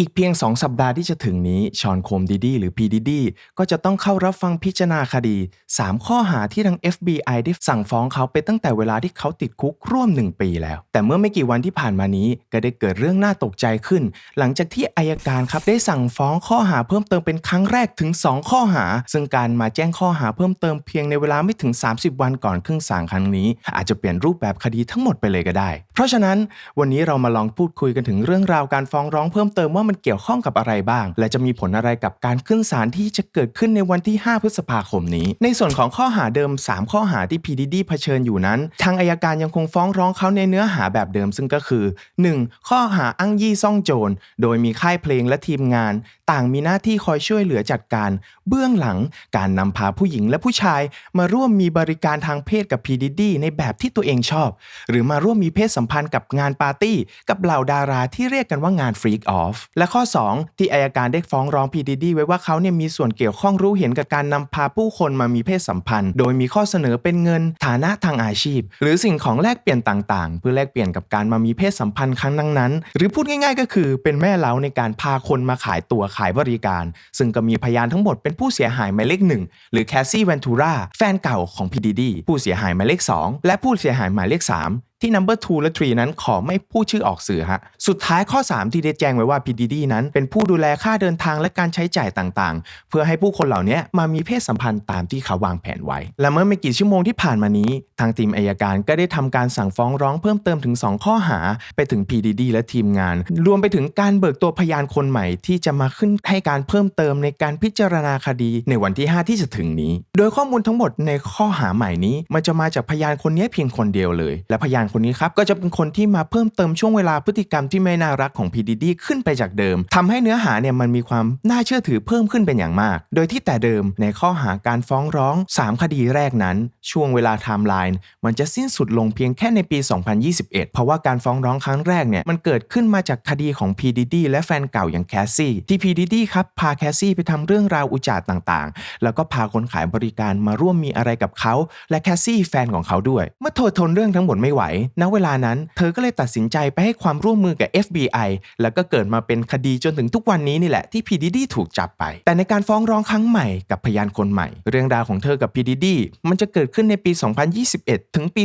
อีกเพียง 2 สัปดาห์ที่จะถึงนี้ ชอนโคมดีดีหรือ P ดีดีก็จะต้องเข้ารับฟังพิจารณาคดี 3 ข้อหาที่ทาง FBI ได้สั่งฟ้องเขาไปตั้งแต่เวลาที่เขาติดคุกร่วม 1 ปีแล้ว แต่เมื่อไม่กี่วันที่ผ่านมานี้ก็ได้เกิดเรื่องน่าตกใจขึ้น หลังจากที่อายการครับได้สั่งฟ้องข้อหาเพิ่มเติมเป็นครั้งแรกถึง 2 ข้อหา ซึ่งการมาแจ้งข้อหาเพิ่มเติมเพียงในเวลาไม่ถึง 30 วันก่อนขึ้นศาลครั้งนี้ อาจจะเปลี่ยนรูปแบบคดีทั้งหมดไปเลยก็ได้ เพราะฉะนั้นวันนี้เรามาลองพูดคุยกันถึงเรื่องราวการฟ้องร้องเพิ่มเติมว่ามันเกี่ยวข้องกับอะไรบ้าง และจะมีผลอะไรกับการขึ้นศาลที่จะเกิดขึ้นในวันที่ 5 พฤษภาคมนี้ ในส่วนของข้อหาเดิม 3 ข้อหาที่พีดีดีเผชิญอยู่นั้น ทางอายการยังคงฟ้องร้องเขาในเนื้อหาแบบเดิมซึ่งก็คือ 1. ข้อหาอ้างยี่ซ่องโจร โดยมีค่ายเพลงและทีมงาน ต่างมีหน้าที่คอยช่วยเหลือจัดการ เบื้องหลังการนำพาผู้หญิงและผู้ชาย มาร่วมมีบริการทางเพศกับพีดีดีในแบบที่ตัวเองชอบ หรือมาร่วมมีเพศสัมพันธ์กับงานปาร์ตี้ กับเหล่าดาราที่เรียกกันว่างานฟรีกออฟและข้อ 2 ที่อายการได้ฟ้องร้องพีดีดีไว้ว่าเขาเนี่ยมีส่วนเกี่ยวข้องรู้เห็นกับการนำพาผู้คนมามีเพศสัมพันธ์ โดยมีข้อเสนอเป็นเงินฐานะทางอาชีพ หรือสิ่งของแลกเปลี่ยนต่างๆ เพื่อแลกเปลี่ยนกับการมามีเพศสัมพันธ์ครั้งนั้นๆหรือพูดง่ายๆ ก็คือเป็นแม่เล้าในการพาคนมาขายตัวขายบริการ ซึ่งก็มีพยานทั้งหมดเป็นผู้เสียหายหมายเลขหนึ่งหรือแคสซี่แวนทูราแฟนเก่าของพีดีดีผู้เสียหายหมายเลข 2 และผู้เสียหายหมายเลข 3ที่ number 2 และ 3 นั้นขอไม่พูดชื่อออกสื่อฮะ สุดท้ายข้อ 3 ที่ได้แจ้งไว้ว่า PDD นั้นเป็นผู้ดูแลค่าเดินทางและการใช้จ่ายต่างๆ เพื่อให้ผู้คนเหล่านี้มามีเพศสัมพันธ์ตามที่เขาวางแผนไว้ และเมื่อไม่กี่ชั่วโมงที่ผ่านมานี้ ทางทีมอายการก็ได้ทำการสั่งฟ้องร้องเพิ่มเติมถึง 2 ข้อหา ไปถึง PDD และทีมงาน รวมไปถึงการเบิกตัวพยานคนใหม่ ที่จะมาขึ้นให้การเพิ่มเติมในการพิจารณาคดีในวันที่ 5 ที่จะถึงนี้ โดยข้อมูลทั้งหมดในข้อหาใหม่นี้ มันจะมาจากพยานคนนี้เพียงคนเดียวเลย และพยานคนนี้ครับก็จะเป็นคนที่มาเพิ่มเติมช่วงเวลาพฤติกรรมที่ไม่น่ารักของ PDD ขึ้นไปจากเดิมทำให้เนื้อหาเนี่ยมันมีความน่าเชื่อถือเพิ่มขึ้นเป็นอย่างมาก โดยที่แต่เดิมในข้อหาการฟ้องร้อง 3 คดีแรกนั้น ช่วงเวลาไทม์ไลน์มันจะสิ้นสุดลงเพียงแค่ในปี 2021 เพราะว่าการฟ้องร้องครั้งแรกเนี่ยมันเกิดขึ้นมาจากคดีของ PDD และแฟนเก่าอย่างแคสซี่ที่ PDD ครับพาแคสซี่ไปทำเรื่องราวอุจารต่างๆ แล้วก็พาคนขายบริการมาร่วมมีอะไรกับเขา และแคสซี่แฟนของเขาด้วย เมื่อทนทนเรื่องทั้งหมดไม่ไหวณเวลานั้น เธอก็เลยตัดสินใจไปให้ความร่วมมือกับ FBI แล้วก็เกิดมาเป็นคดีจนถึงทุกวันนี้นี่แหละที่ PDD ถูกจับไป แต่ในการฟ้องร้องครั้งใหม่กับพยานคนใหม่ เรื่องราวของเธอกับ PDD มันจะเกิดขึ้นในปี 2021 ถึงปี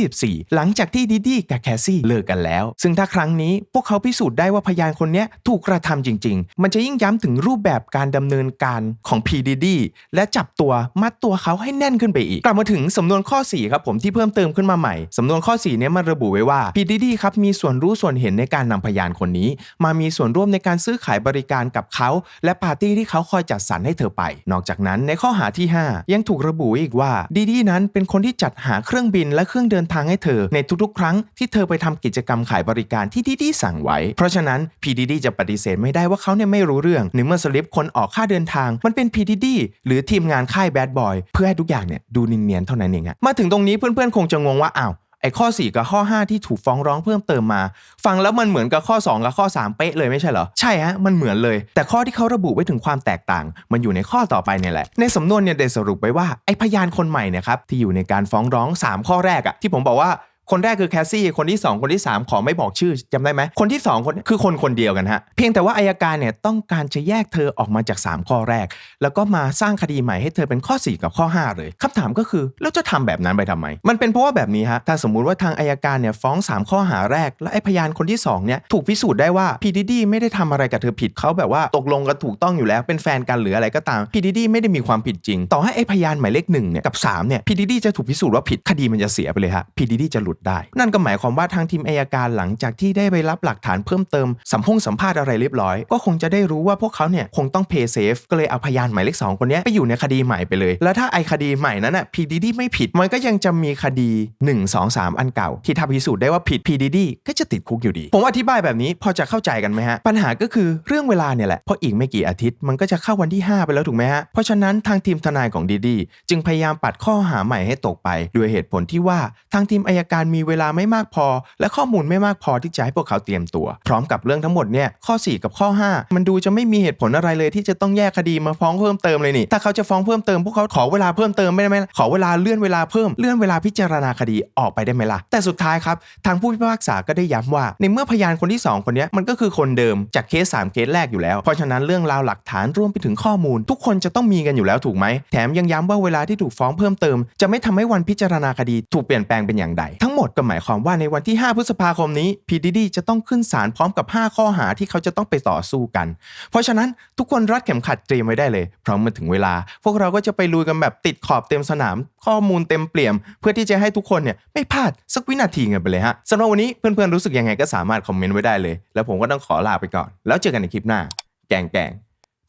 2024 หลังจากที่ดิดีกับแคสซี่เลิกกันแล้ว ซึ่งถ้าครั้งนี้พวกเขาพิสูจน์ได้ว่าพยานคนนี้ถูกกระทำจริง ๆ มันจะยิ่งย้ำถึงรูปแบบการดำเนินการของ PDD และจับตัวมัดตัวเขาให้แน่นขึ้นไปอีก กลับมาถึงสำนวนข้อ4ครับผมที่เพิ่มเติมขึ้นมาใหม่สำนวนข้อ4เนี้ยมันระบุไว้ว่า PDD ครับมีส่วนรู้ส่วนเห็นในการนำพยานคนนี้ มามีส่วนร่วมในการซื้อขายบริการกับเขา และปาร์ตี้ที่เขาคอยจัดสรรให้เธอไป นอกจากนั้นในข้อหาที่ 5 ยังถูกระบุอีกว่าดีดีนั้นเป็นคนที่จัดหาเครื่องบินและเครื่องเดินทางให้เธอ ในทุกๆ ครั้งที่เธอไปทำกิจกรรมขายบริการที่ดีดีสั่งไว้ เพราะฉะนั้น PDD จะปฏิเสธไม่ได้ว่าเขาเนี่ยไม่รู้เรื่องในเมื่อสลิปคนออกค่าเดินทาง มันเป็น PDD หรือทีมงานค่ายแบดบอยเพื่อให้ทุกอย่างเนี่ยดูเนียนๆเท่านั้นเองอะมาถึงตรงนี้เพื่อนๆคงจะงงว่าอ้าว ไอ้ข้อ 4 กับข้อ 5 ที่ถูกฟ้องร้องเพิ่มเติมมา ฟังแล้วมันเหมือนกับข้อ 2 กับข้อ 3 เป๊ะเลยไม่ใช่เหรอ ใช่ฮะมันเหมือนเลย แต่ข้อที่เขาระบุไว้ถึงความแตกต่าง มันอยู่ในข้อต่อไปเนี่ยแหละ ในสำนวนเนี่ยได้สรุปไว้ว่าไอ้พยานคนใหม่เนี่ยครับที่อยู่ในการฟ้องร้อง 3 ข้อแรกอะที่ผมบอกว่า คนแรกคือแคสซี่ คนที่ 2 คนที่ 3 ขอไม่บอกชื่อจำได้ไหมคนที่ 2 คนคือคนคนเดียวกันฮะเพียงแต่ว่าอายการเนี่ยต้องการจะแยกเธอออกมาจาก 3 ข้อแรก แล้วก็มาสร้างคดีใหม่ให้เธอเป็นข้อ 4 กับข้อ 5 เลยคำถามก็คือแล้วจะทำแบบนั้นไปทำไม มันเป็นเพราะว่าแบบนี้ฮะถ้าสมมุติว่าทางอายการเนี่ยฟ้อง 3 ข้อหาแรก และไอ้พยานคนที่2เนี่ยถูกพิสูจน์ได้ว่าพีดีดีไม่ได้ทำอะไรกับเธอผิดเขาแบบว่าตกลงกันถูกต้องอยู่แล้วเป็นแฟนกันหรืออะไรก็ตามพีดีดีไม่ได้มีความผิดจริง ต่อให้ไอ้พยานหมายเลขหนึ่งเนี่ยกับ3เนี่ยพีดีดีจะถูกพิสูจน์ว่าผิดคดีมันจะเสียไปเลยฮะพีดีดีจะหลุดได้ นั่นก็หมายความว่าทางทีมอายการหลังจากที่ได้ไปรับหลักฐานเพิ่มเติมสัมพงสัมภาษณ์อะไรเรียบร้อย ก็คงจะได้รู้ว่าพวกเขาเนี่ยคงต้องเพย์เซฟก็เลยเอาพยานหมายเลขสองคนนี้ไปอยู่ในคดีใหม่ไปเลย แล้วถ้าไอคดีใหม่นั้นอะพีดีดีไม่ผิดมันก็ยังจะมีคดี 1 2 3 อันเก่า ที่ถ้าพิสูจน์ได้ว่าผิดพีดีดีก็จะติดคุกอยู่ดี ผมอธิบายแบบนี้พอจะเข้าใจกันไหมฮะปัญหาก็คือเรื่องเวลาเนี่ยแหละเพราะอีกไม่กี่อาทิตย์มันก็จะเข้าวันที่ 5 ไปแล้วถูกไหมฮะเพราะฉะนั้นทางทีมทนายของดีดีจึงพยายามปัดข้อหาใหม่ให้ตกไปด้วยเหตุผลที่ว่าทางทีมอายการการมีเวลาไม่มากพอ และข้อมูลไม่มากพอที่จะให้พวกเขาเตรียมตัว พร้อมกับเรื่องทั้งหมดเนี่ยข้อ 4 กับข้อ 5 มันดูจะไม่มีเหตุผลอะไรเลยที่จะต้องแยกคดีมาฟ้องเพิ่มเติมเลยนี่ถ้าเขาจะฟ้องเพิ่มเติมพวกเขาขอเวลาเพิ่มเติมไม่ได้ไหมขอเวลาเลื่อนเวลาเพิ่มเลื่อนเวลาพิจารณาคดีออกไปได้ไหมล่ะแต่สุดท้ายครับทางผู้พิพากษาก็ได้ย้ำว่า ในเมื่อพยานคนที่สองคนนี้มันก็คือคนเดิมจากเคสสามเคสแรกอยู่แล้ว เพราะฉะนั้นเรื่องราวหลักฐานรวมไปถึงข้อมูล ทุกคนจะต้องมีกันอยู่แล้วถูกไหมแถมยังย้ำว่าเวลาที่ถูกฟ้องเพิ่มเติม จะไม่ทำให้วันพิจารณาคดีถูกเปลี่ยนแปลงเป็นอย่างใดทั้ง หมดก็หมายความว่าในวันที่ 5 พฤษภาคมนี้พีดีดีจะต้องขึ้นศาลพร้อมกับ 5 ข้อหาที่เขาจะต้องไปต่อสู้กัน เพราะฉะนั้นทุกคนรัดเข็มขัดเตรียมไว้ได้เลย เพราะเมื่อถึงเวลา พวกเราก็จะไปลุยกันแบบติดขอบเต็มสนาม ข้อมูลเต็มเปี่ยม เพื่อที่จะให้ทุกคนเนี่ยไม่พลาดสักวินาทีกันไปเลยฮะสำหรับวันนี้เพื่อนๆรู้สึกยังไงก็สามารถคอมเมนต์ไว้ได้เลย แล้วผมก็ต้องขอลาไปก่อน แล้วเจอกันในคลิปหน้า แกงแกง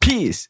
peace